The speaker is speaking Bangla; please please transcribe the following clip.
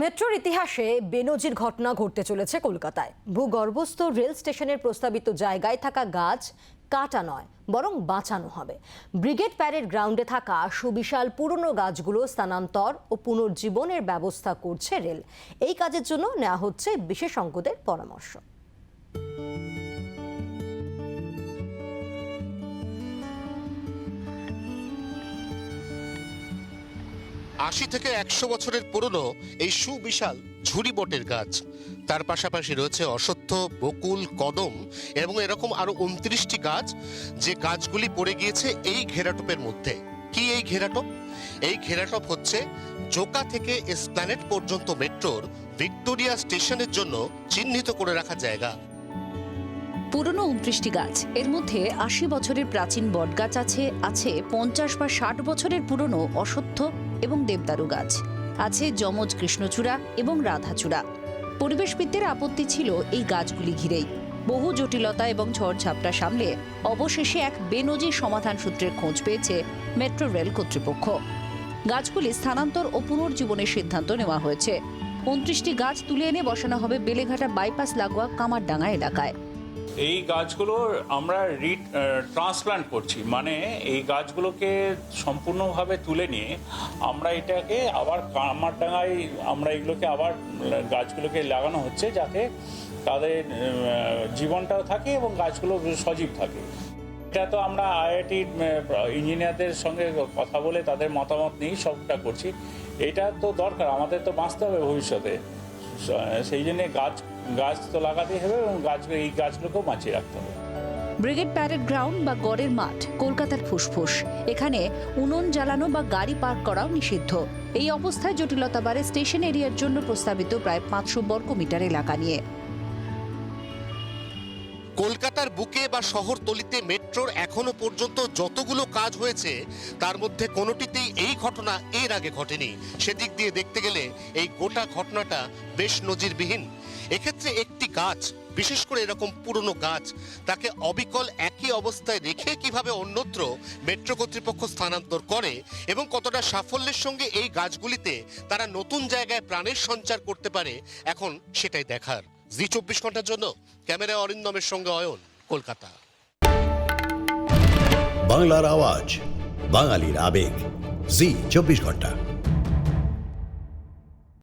মেট্রোর ইতিহাসে বেনজির ঘটনা ঘটতে চলেছে কলকাতায়। ভূগর্ভস্থ রেল স্টেশনের প্রস্তাবিত জায়গায় থাকা গাছ কাটা নয়, বরং বাঁচানো হবে। ব্রিগেড প্যারেড গ্রাউন্ডে থাকা সুবিশাল পুরনো গাছগুলো স্থানান্তর ও পুনর্জীবনের ব্যবস্থা করছে রেল। এই কাজের জন্য নেওয়া হচ্ছে বিশেষজ্ঞদের পরামর্শ। আশি থেকে একশো বছরের পুরনো এই সুবিশাল ঝুরি বটের গাছ। তার পাশাপাশি রয়েছে অশ্বত্থ বকুল, কদম এবং এরকম আরও উনত্রিশটি গাছ যে গাছগুলি পড়ে গিয়েছে এই ঘেরাটোপের মধ্যে। কি এই ঘেরাটোপ? এই ঘেরাটোপ হচ্ছে জোকা থেকে এসপ্ল্যানেট পর্যন্ত মেট্রোর ভিক্টোরিয়া স্টেশনের জন্য চিহ্নিত করে রাখা জায়গা। পুরনো উনত্রিশটি গাছ। এর মধ্যে আশি বছরের প্রাচীন বটগাছ আছে আছে পঞ্চাশ বা ষাট বছরের পুরনো অশ্বত্থ এবং দেবদারু গাছ। আছে যমজ কৃষ্ণচূড়া এবং রাধাচূড়া। পরিবেশবিদদের আপত্তি ছিল এই গাছগুলি ঘিরেই। বহু জটিলতা এবং ঝড়ঝাপটা সামলে অবশেষে এক বেনজির সমাধান সূত্রের খোঁজ পেয়েছে মেট্রো রেল কর্তৃপক্ষ। গাছগুলি স্থানান্তর ও পুনর্জীবনের সিদ্ধান্ত নেওয়া হয়েছে। উনত্রিশটি গাছ তুলে এনে বসানো হবে বেলেঘাটা বাইপাস লাগোয়া কামারডাঙ্গা এলাকায়। এই গাছগুলো আমরা রি ট্রান্সপ্লান্ট করছি। মানে এই গাছগুলোকে সম্পূর্ণভাবে তুলে নিয়ে আমরা এটাকে আবার কামারডাঙ্গায় আমরা এগুলোকে আবার গাছগুলোকে লাগানো হচ্ছে যাতে তাদের জীবনটাও থাকে এবং গাছগুলো সজীব থাকে। এটা তো আমরা আইআইটি ইঞ্জিনিয়ারদের সঙ্গে কথা বলে তাদের মতামত নিয়েই সবটা করছি। এটা তো দরকার, আমাদের তো বাঁচতে হবে ভবিষ্যতে। সেই জন্য গাছ গাছ তো লাগাতেই হবে এবং গাছ এই গাছগুলোকেও বাঁচিয়ে রাখতে হবে। ব্রিগেড প্যারেড গ্রাউন্ড বা গড়ের মাঠ কলকাতার ফুসফুস। এখানে উনুন জ্বালানো বা গাড়ি পার্ক করাও নিষিদ্ধ। এই অবস্থায় জটিলতা বাড়ে স্টেশন এরিয়ার জন্য প্রস্তাবিত প্রায় পাঁচশো বর্গ মিটার এলাকা নিয়ে। কলকাতার বুকে বা শহরতলিতে মেট্রোর এখনও পর্যন্ত যতগুলো কাজ হয়েছে তার মধ্যে কোনোটিতেই এই ঘটনা এর আগে ঘটেনি। সেদিক দিয়ে দেখতে গেলে এই গোটা ঘটনাটা বেশ নজিরবিহীন। এক্ষেত্রে একটি গাছ, বিশেষ করে এরকম পুরনো গাছ, তাকে অবিকল একই অবস্থায় রেখে কীভাবে অন্যত্র মেট্রো কর্তৃপক্ষ স্থানান্তর করে এবং কতটা সাফল্যের সঙ্গে এই গাছগুলিতে তারা নতুন জায়গায় প্রাণের সঞ্চার করতে পারে, এখন সেটাই দেখার। জি চব্বিশ ঘণ্টার জন্য, ক্যামেরা অরিন্দমের সঙ্গে অয়ন, কলকাতা। বাংলার আওয়াজ, বাঙালির আবেগ। জি চব্বিশ ঘণ্টা।